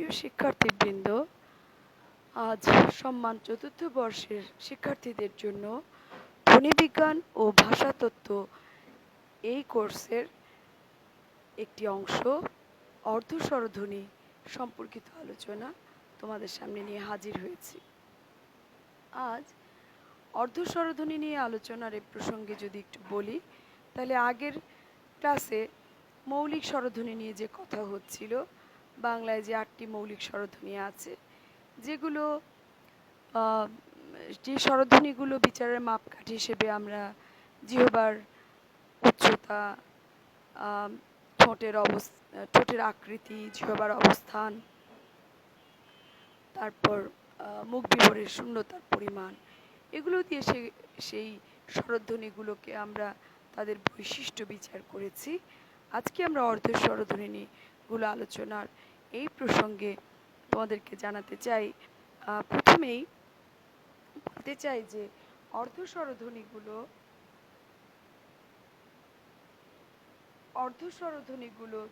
প্রিয় শিক্ষার্থীবৃন্দ, আজ সম্মান চতুর্থ বর্ষের শিক্ষার্থীদের জন্য ধ্বনিবিজ্ঞান ও ভাষাতত্ত্ব এই কোর্সের একটি অংশ অর্ধস্বরধ্বনি সম্পর্কিত আলোচনা তোমাদের সামনে নিয়ে হাজির হয়েছি। আজ অর্ধস্বরধ্বনি নিয়ে আলোচনার এই প্রসঙ্গে যদি একটু বলি, তাহলে আগের ক্লাসে মৌলিক স্বরধ্বনি নিয়ে যে কথা হচ্ছিল বাংলায় যে আটটি মৌলিক স্বরধ্বনি আছে, যেগুলো যে স্বরধ্বনিগুলো বিচারের মাপকাঠি হিসেবে আমরা জিহবার উচ্চতা ঠোঁটের অবস্থা ঠোঁটের আকৃতি, জিহবার অবস্থান, তারপর মুখ বিবরের শূন্যতার পরিমাণ, এগুলো দিয়ে সে, সেই স্বরধ্বনিগুলোকে আমরা তাদের বৈশিষ্ট্য বিচার করেছি। আজকে আমরা অর্ধ স্বরধ্বনিগুলো আলোচনার এই প্রসঙ্গে তোমাদেরকে জানাতে চাই প্রথমেই বলতে চাই যে অর্ধ স্বরধ্বনিগুলো অর্ধ স্বরধ্বনিগুলোর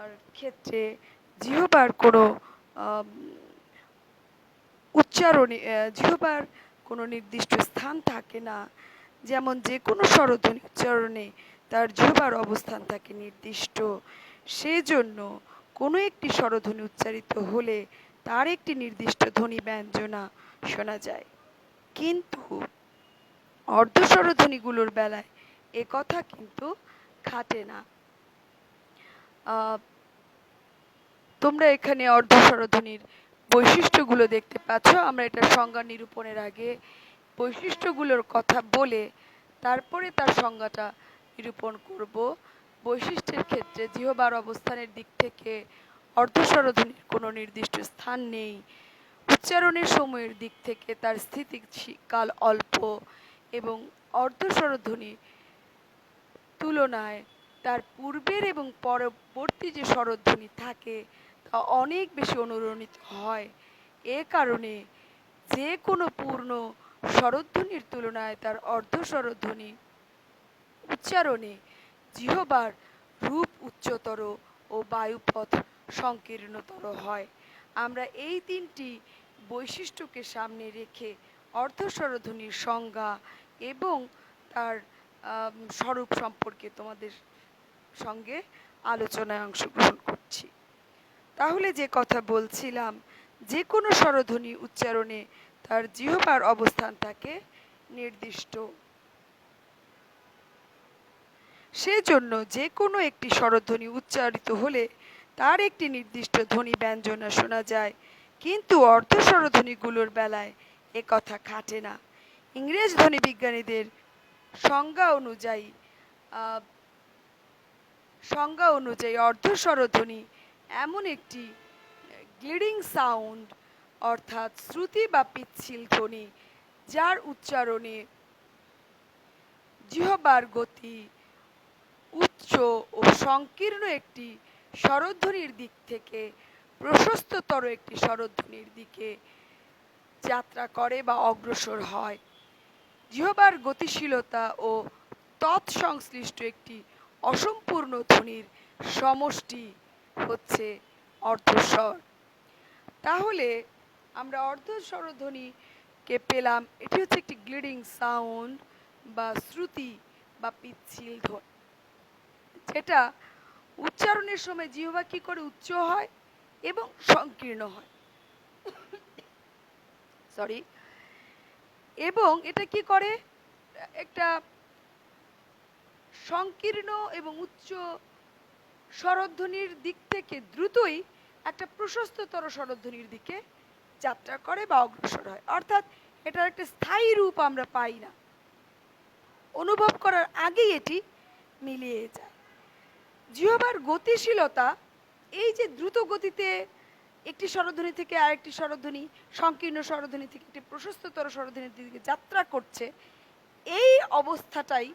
আর ক্ষেত্রে জিহবার কোনো উচ্চারণে জিহবার কোনো নির্দিষ্ট স্থান থাকে না। যেমন যে কোনো স্বরধ্বনি উচ্চারণে তার জিহবার অবস্থান থাকে নির্দিষ্ট। সেজন্য কোনো একটি স্বরধ্বনি উচ্চারিত হলে তার একটি নির্দিষ্ট ধ্বনি ব্যঞ্জনা শোনা যায়। কিন্তু অর্ধ স্বরধ্বনিগুলোর বেলায় এ কথা কিন্তু খাটে না। তোমরা এখানে অর্ধ স্বরধ্বনির বৈশিষ্ট্যগুলো দেখতে পাচ্ছ। আমরা এটা সংজ্ঞা নিরূপণের আগে বৈশিষ্ট্যগুলোর কথা বলে তারপরে তার সংজ্ঞাটা নিরূপণ করব। বৈশিষ্ট্যের ক্ষেত্রে জিহবার অবস্থানের দিক থেকে অর্ধস্বরধ্বনির কোনো নির্দিষ্ট স্থান নেই। উচ্চারণের সময়ের দিক থেকে তার স্থিতিকাল অল্প এবং অর্ধস্বরধ্বনি তুলনায় তার পূর্বের এবং পরবর্তী যে স্বরধ্বনি থাকে তা অনেক বেশি অনুরণিত হয়। এ কারণে যে কোনো পূর্ণ স্বরধ্বনির তুলনায় তার অর্ধস্বরধ্বনি উচ্চারণে জিহবার রূপ উচ্চতর ও বায়ুপথ সংকীর্ণতর হয়। আমরা এই তিনটি বৈশিষ্ট্যকে সামনে রেখে অর্ধস্বরধ্বনির সংজ্ঞা এবং তার স্বরূপ সম্পর্কে তোমাদের সঙ্গে আলোচনায় অংশগ্রহণ করছি। তাহলে যে কথা বলছিলাম, যে কোনো স্বরধ্বনি উচ্চারণে তার জিহবার অবস্থান থাকে নির্দিষ্ট সেজন্য যে কোনো একটি স্বরধ্বনি উচ্চারিত হলে তার একটি নির্দিষ্ট ধ্বনি ব্যঞ্জনা শোনা যায়। কিন্তু অর্ধ স্বরধ্বনিগুলোর বেলায় এ কথা খাটে না। ইংরেজ ধ্বনি বিজ্ঞানীদের সংজ্ঞা অনুযায়ী সংজ্ঞা অনুযায়ী অর্ধ স্বরধ্বনি এমন একটি গ্লিডিং সাউন্ড অর্থাৎ শ্রুতি বা পিচ্ছিল ধ্বনি যার উচ্চারণে জিহবার গতি উচ্চ ও সংকীর্ণ একটি স্বরধ্বনির দিক থেকে, প্রশস্ততর একটি স্বরধ্বনির দিকে যাত্রা করে বা অগ্রসর হয়। জিহবার গতিশীলতা ও তৎসংশ্লিষ্ট একটি অসম্পূর্ণ ধ্বনির সমষ্টি হচ্ছে অর্ধস্বর। তাহলে আমরা অর্ধ স্বরধ্বনিকে পেলাম, এটি হচ্ছে একটি গ্লিডিং সাউন্ড বা শ্রুতি বা পিচ্ছিল ধ্বনি। যেটা উচ্চারণের সময় জিহবা কি করে উচ্চ হয় এবং সংকীর্ণ হয়। সরি এবং এটা কি করে? একটা সংকীর্ণ এবং উচ্চ স্বরধ্বনির দিক থেকে দ্রুতই একটা প্রশস্ততর স্বরধ্বনির দিকে যাত্রা করে বা অগ্রসর হয়। অর্থাৎ এটার একটা স্থায়ী রূপ আমরা পাই না। অনুভব করার আগেই এটি মিলিয়ে যায়। জিহবার গতিশীলতা, এই যে দ্রুত গতিতে একটি স্বরধ্বনি থেকে আরেকটি স্বরধ্বনি, সংকীর্ণ স্বরধ্বনি থেকে একটি প্রশস্ততর স্বরধ্বনির দিকে যাত্রা করছে, এই অবস্থাটাই,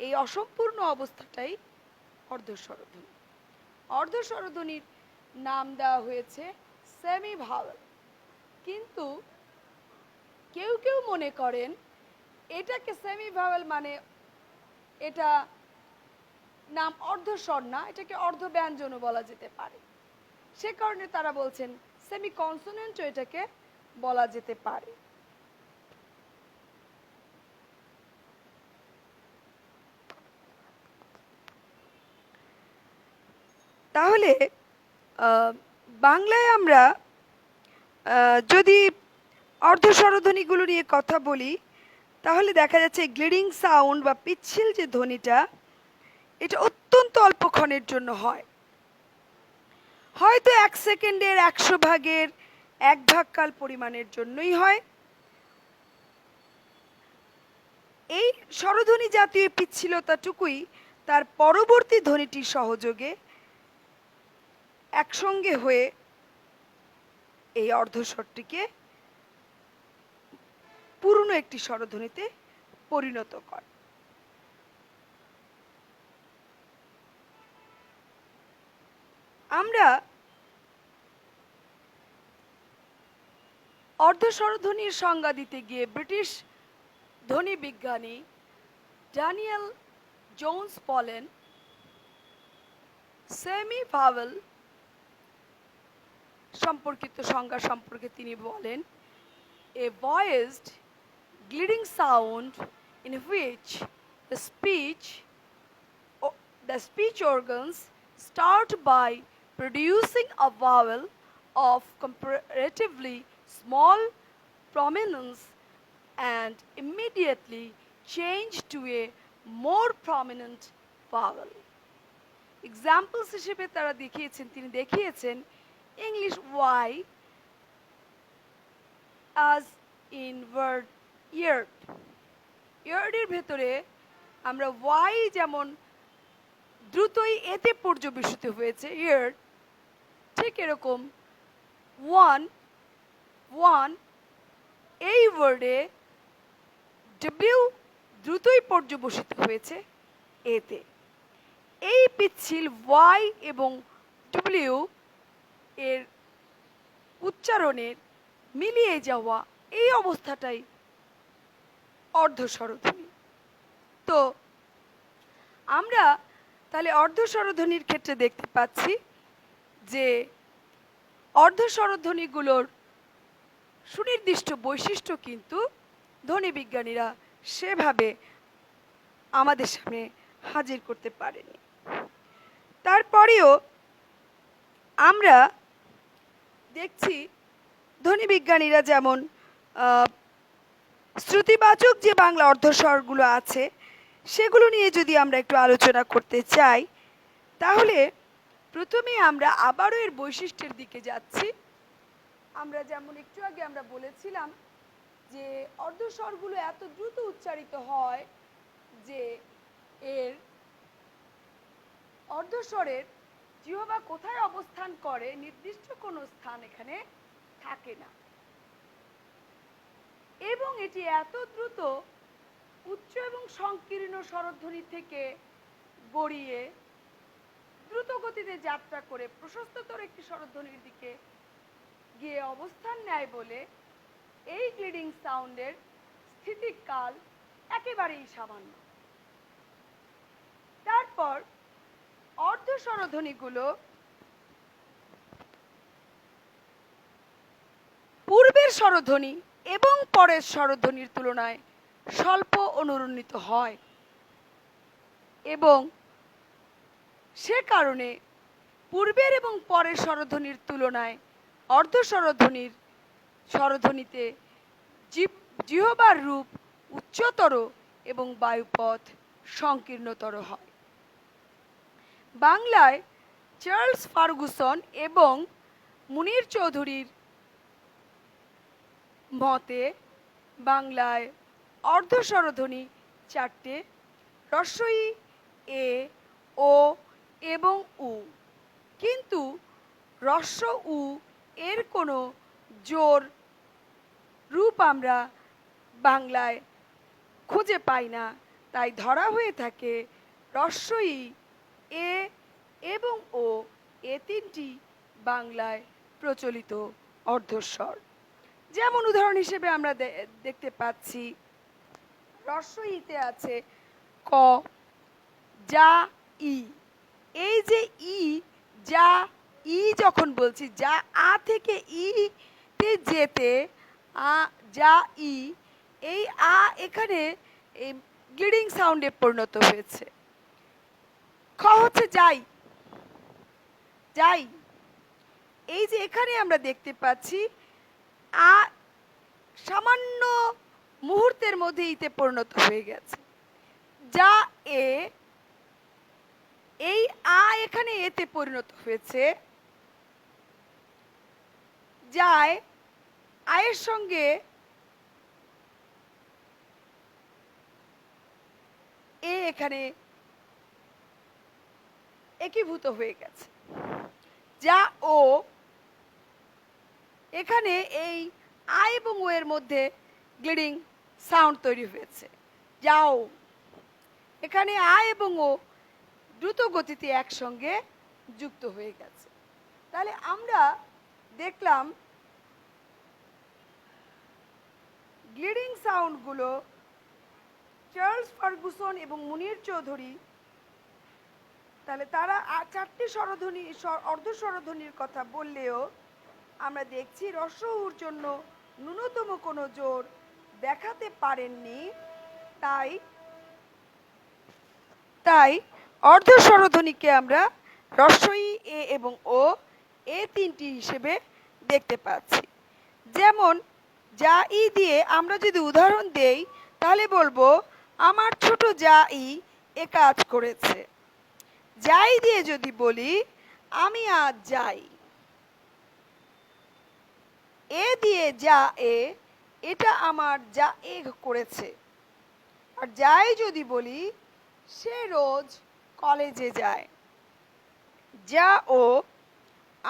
এই অসম্পূর্ণ অবস্থাটাই অর্ধস্বরধ্বনি অর্ধস্বরধ্বনির নাম দেওয়া হয়েছে সেমি ভাওয়েল কিন্তু কেউ কেউ মনে করেন, এটাকে সেমি ভাওয়েল মানে এটা নাম অর্ধস্বর না এটাকে অর্ধ ব্যঞ্জনও বলা যেতে পারে। সে কারণে তারা বলছেন সেমি কনসোনেন্ট এটাকে বলা যেতে পারে। তাহলে বাংলায় আমরা যদি অর্ধস্বরধ্বনিগুলো নিয়ে কথা বলি, তাহলে দেখা যাচ্ছে গ্লিডিং সাউন্ড বা পিচ্ছিল যে ধ্বনিটা এটা অত্যন্ত অল্পক্ষণের জন্য হয়। হয়তো এক সেকেন্ডের একশো ভাগের এক ভাগ কাল পরিমাণের জন্যই হয়। এই স্বরধ্বনি জাতীয় পিচ্ছিলতাটুকুই তার পরবর্তী ধ্বনিটির সহযোগে একসঙ্গে হয়ে এই অর্ধস্বরটিকে পুরনো একটি স্বরধ্বনিতে পরিণত করে। আমরা অর্ধস্বরধ্বনির সংজ্ঞা দিতে গিয়ে ব্রিটিশ ধ্বনি বিজ্ঞানী ড্যানিয়েল জোন্স বলেন সেমি ভাওয়েল সম্পর্কিত সংজ্ঞা সম্পর্কে তিনি বলেন, a voiced gliding sound which the speech o- the speech organs start by producing a vowel of comparatively small prominence and immediately change to a more prominent vowel examples হিসেবে তারা দেখিয়েছেন তিনি দেখিয়েছেন English Y as in word yard ইয়ার্ডের ভেতরে আমরা Y যেমন দ্রুতই এতে পর্যবেসিত হয়েছে ইয়ার্ড ঠিক এরকম। ওয়ান ওয়ান এই ওয়ার্ডে ডব্লিউ দ্রুতই পর্যবসিত হয়েছে এতে এই পিচ্ছিল ওয়াই এবং ডব্লিউ এর উচ্চারণের মিলিয়ে যাওয়া এই অবস্থাটাই অর্ধস্বরধ্বনি তো আমরা তাহলে অর্ধস্বরধ্বনির ক্ষেত্রে দেখতে পাচ্ছি যে অর্ধস্বরধ্বনিগুলোর সুনির্দিষ্ট বৈশিষ্ট্য কিন্তু ধ্বনি বিজ্ঞানীরা সেভাবে আমাদের সামনে হাজির করতে পারেনি। তারপরেও আমরা দেখছি ধ্বনি বিজ্ঞানীরা যেমন শ্রুতিবাচক যে বাংলা অর্ধস্বরগুলো আছে, সেগুলো নিয়ে যদি আমরা একটু আলোচনা করতে চাই, তাহলে প্রথমে আমরা আবারও এর বৈশিষ্ট্যের দিকে যাচ্ছি। আমরা যেমন একটু আগে আমরা বলেছিলাম যে অর্ধস্বরগুলো এত দ্রুত উচ্চারিত হয় যে এর অর্ধস্বরের জিহবা কোথায় অবস্থান করে নির্দিষ্ট কোনো স্থান এখানে থাকে না। এবং এটি এত দ্রুত উচ্চ এবং সংকীর্ণ স্বরধ্বনি থেকে গড়িয়ে গতিতে যাত্রা করে প্রশস্ততর একটি স্বরধ্বনির দিকে গিয়ে অবস্থান নেয় বলে এই গ্লিডিং সাউন্ডের স্থিতিকাল একেবারেই সামান্য। তারপর অর্ধ স্বরধ্বনিগুলো পূর্বের স্বরধ্বনি এবং পরের স্বরধ্বনির তুলনায় স্বল্প অনুরণিত হয় এবং সে কারণে পূর্বের এবং পরের স্বরধ্বনির তুলনায় অর্ধ স্বরধ্বনির স্বরধ্বনিতে জিব- জিহবার রূপ উচ্চতর এবং বায়ুপথ সংকীর্ণতর হয়। বাংলায় চার্লস ফার্গুসন এবং মুনির চৌধুরীর মতে বাংলায় অর্ধস্বরধ্বনি চারটে রস্বই এ, ও এবং রস্ব উ এর কোনো জোর রূপ আমরা বাংলায় খুঁজে পাই না। তাই ধরা হয়ে থাকে রস্বই এ এবং ও এ তিনটি বাংলায় প্রচলিত অর্ধস্বর। যেমন উদাহরণ হিসেবে আমরা দেখতে পাচ্ছি রস্বইতে আছে ক, যা, ই এই যে ই যা ই ই যখন বলছি, যা আ থেকে ই তে যেতে, আ, যা ই, এই আ এখানে গ্লিডিং সাউন্ডে পরিণত হয়েছে। খ হচ্ছে যাই। যাই। এই যে এখানে আমরা দেখতে পাচ্ছি, আ সামান্য মুহূর্তের মধ্যে ইতে পরিণত হয়ে গেছে। যা এ, এই আ এখানে এতে পরিণত হয়েছে। যায়, আয়ের সঙ্গে এ এখানে একীভূত হয়ে গেছে। যা ও এখানে এই আ এবং ও এর মধ্যে গ্লিডিং সাউন্ড তৈরি হয়েছে। যাও। এখানে আ এবং ও দ্রুত গতিতে একসঙ্গে যুক্ত হয়ে গেছে। তাহলে আমরা দেখলাম গ্লিডিং সাউন্ডগুলো চার্লস ফার্গুসন এবং মুনির চৌধুরী, তাহলে তারা চারটি স্বরধ্বনি স্বর- অর্ধ স্বরধ্বনির কথা বললেও আমরা দেখছি রসউর জন্য ন্যূনতম কোনো জোর দেখাতে পারেননি। তাই তাই অর্ধ স্বরধ্বনিকে আমরা রসই এ এবং ও এ তিনটি হিসেবে দেখতে পাচ্ছি। যেমন যা ই দিয়ে আমরা যদি উদাহরণ দেই, তাহলে বলব, আমার ছোট যা ই এ কাজ করেছে। যাই দিয়ে যদি বলি, আমি আজ যাই। এ দিয়ে যা এ এটা আমার যা এ করেছে। আর যাই যদি বলি, সে রোজ কলেজে যায়। যা ও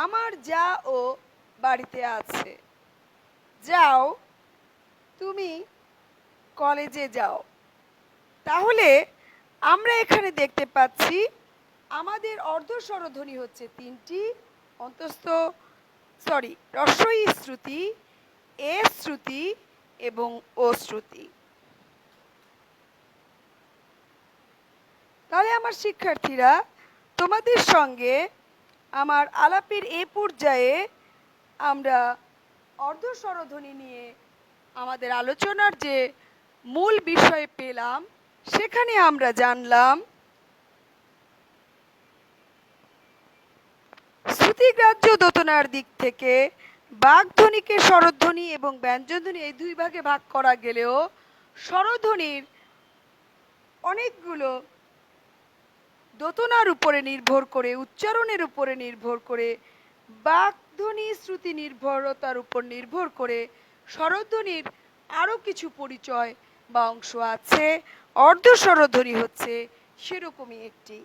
আমার যা ও বাড়িতে আছে। যাও, তুমি কলেজে যাও। তাহলে আমরা এখানে দেখতে পাচ্ছি, আমাদের অর্ধ স্বরধ্বনি হচ্ছে তিনটি, অন্তস্থ সরি রস্বই শ্রুতি, এ শ্রুতি এবং ও শ্রুতি। তাহলে আমার শিক্ষার্থীরা, তোমাদের সঙ্গে আমার আলাপের এ পর্যায়ে আমরা অর্ধ স্বরধ্বনি নিয়ে আমাদের আলোচনার যে মূল বিষয় পেলাম, সেখানে আমরা জানলাম শ্রুতিগ্রাহ্য দোতনার দিক থেকে বাঘধ্বনিকে স্বরধ্বনি এবং ব্যঞ্জনধ্বনি এই দুই ভাগে ভাগ করা গেলেও স্বরধ্বনির অনেকগুলো দোতনার উপরে নির্ভর করে, উচ্চারণের উপরে নির্ভর করে, বাকধ্বনি শ্রুতি নির্ভরতার উপর নির্ভর করে স্বরধ্বনির আরও কিছু পরিচয় বা অংশ আছে। অর্ধ স্বরধ্বনি হচ্ছে সেরকমই একটি।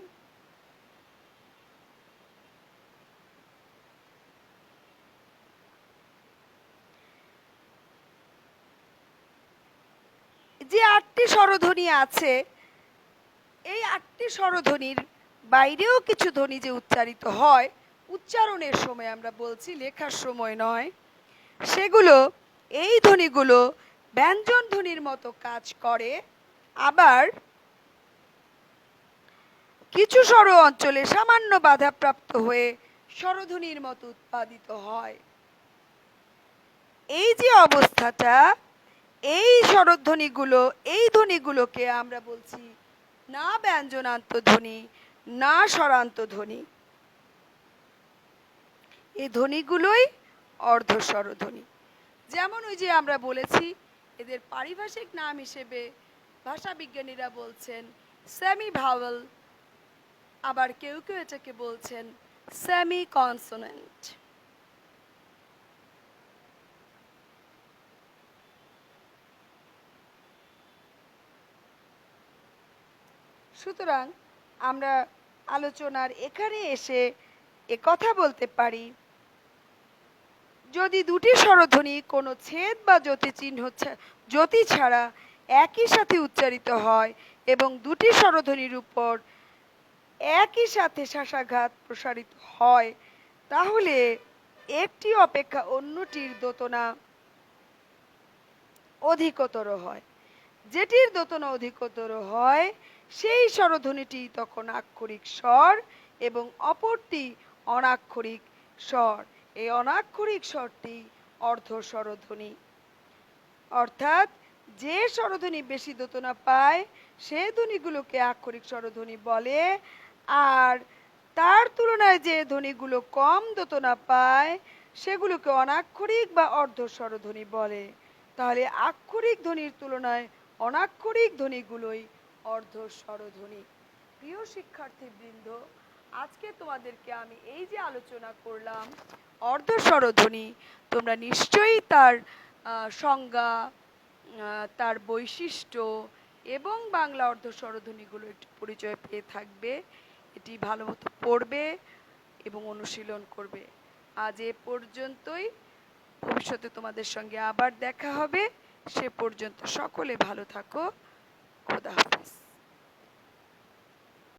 যে আটটি স্বরধ্বনি আছে এই আটটি স্বরধ্বনির বাইরেও কিছু ধ্বনি যে উচ্চারিত হয়, উচ্চারণের সময় আমরা বলছি লেখার সময় নয়। সেগুলো, এই ধ্বনিগুলো ব্যঞ্জন ধ্বনির মতো কাজ করে। আবার কিছু স্বর অঞ্চলে সামান্য বাধাপ্রাপ্ত হয়ে স্বরধ্বনির মতো উৎপাদিত হয়। এই যে অবস্থাটা, এই স্বরধ্বনিগুলো, এই ধ্বনিগুলোকে আমরা বলছি না ব্যঞ্জনান্ত ধ্বনি, না স্বরান্ত ধ্বনি। এই ধ্বনিগুলোই অর্ধস্বর ধ্বনি। যেমন ওই যে আমরা বলেছি, এদের পারিভাষিক নাম হিসেবে ভাষাবিজ্ঞানীরা বলছেন সেমি ভাওয়েল। আবার কেউ কেউ এটাকে বলছেন সেমি কনসোনেন্ট। সুতরাং আমরা আলোচনার এখানে এসে এ কথা বলতে পারি। যদি দুটি স্বরধ্বনি কোনো ছেদ বা জ্যোতি চিহ্ন জ্যোতি ছাড়া একই সাথে উচ্চারিত হয় এবং দুটি স্বরধ্বনির উপর একই সাথে শ্বাসাঘাত প্রসারিত হয়, তাহলে একটি অপেক্ষা অন্যটির দোতনা অধিকতর হয়। যেটির দোতনা অধিকতর হয় সেই স্বরধ্বনিটি তখন আক্ষরিক স্বর এবং অপরটি অনাক্ষরিক স্বর। এই অনাক্ষরিক স্বরটি অর্ধ স্বরধ্বনি। অর্থাৎ যে স্বরধ্বনি বেশি দোতনা পায়, সে ধ্বনিগুলোকে আক্ষরিক স্বরধ্বনি বলে। আর তার তুলনায় যে ধ্বনিগুলো কম দোতনা পায়, সেগুলোকে অনাক্ষরিক বা অর্ধ স্বরধ্বনি বলে। তাহলে আক্ষরিক ধ্বনির তুলনায় অনাক্ষরিক ধ্বনিগুলোই অর্ধ স্বরধ্বনি। প্রিয় শিক্ষার্থীবৃন্দ, আজকে তোমাদেরকে আমি এই যে আলোচনা করলাম অর্ধ স্বরধ্বনি, তোমরা নিশ্চয়ই তার সংজ্ঞা তার বৈশিষ্ট্য এবং বাংলা অর্ধ স্বরধ্বনিগুলো একটু পরিচয় পেয়ে থাকবে, এটি ভালো মতো পড়বে এবং অনুশীলন করবে। আজ এ পর্যন্তই। ভবিষ্যতে তোমাদের সঙ্গে আবার দেখা হবে। সে পর্যন্ত সকলে ভালো থাকো। খোদা হাফিজ